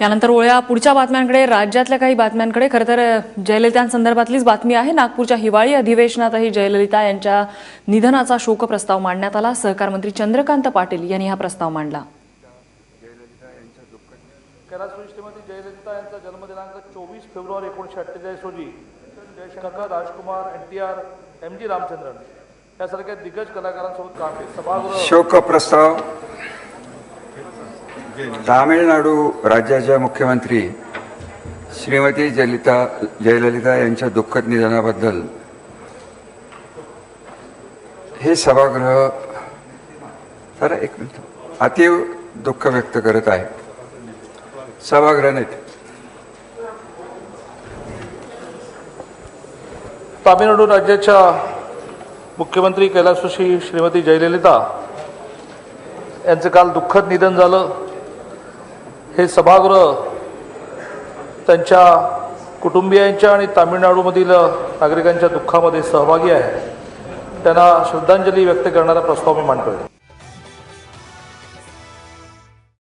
यानंतर वळूया पुढच्या बातम्यांकडे. राज्यातल्या काही बातम्यांकडे. खरं तर जयललितांसंदर्भातलीच बातमी आहे. नागपूरच्या हिवाळी अधिवेशनातही जयललिता यांच्या निधनाचा शोकप्रस्ताव मांडण्यात आला. सहकार मंत्री चंद्रकांत पाटील यांनी हा प्रस्ताव मांडला. जयललिता यांचा जन्मदिनांक चोवीस फेब्रुवारी एकोणीसशे अठ्ठेचाळीस रोजी. Jaishankar Rajkumar N T R M G Ramachandran यासारख्या दिग्गज कलाकारांसोबत काम शोक प्रस्ताव तामिळनाडू राज्याच्या मुख्यमंत्री श्रीमती जलिता जयललिता यांच्या दुःखद निधनाबद्दल. हे सभागृह जरा एक मिनिट. अतीव दुःख व्यक्त करत आहे. सभागृह नाही तामिळनाडू राज्याच्या मुख्यमंत्री कैलासोशी श्रीमती जयललिता यांचं काल दुःखद निधन झालं. हे सभागृह त्यांच्या कुटुंबियांच्या आणि तामिळनाडूमधील नागरिकांच्या दुःखामध्ये सहभागी आहे. त्यांना श्रद्धांजली व्यक्त करणारा प्रस्ताव मी मांडतोय.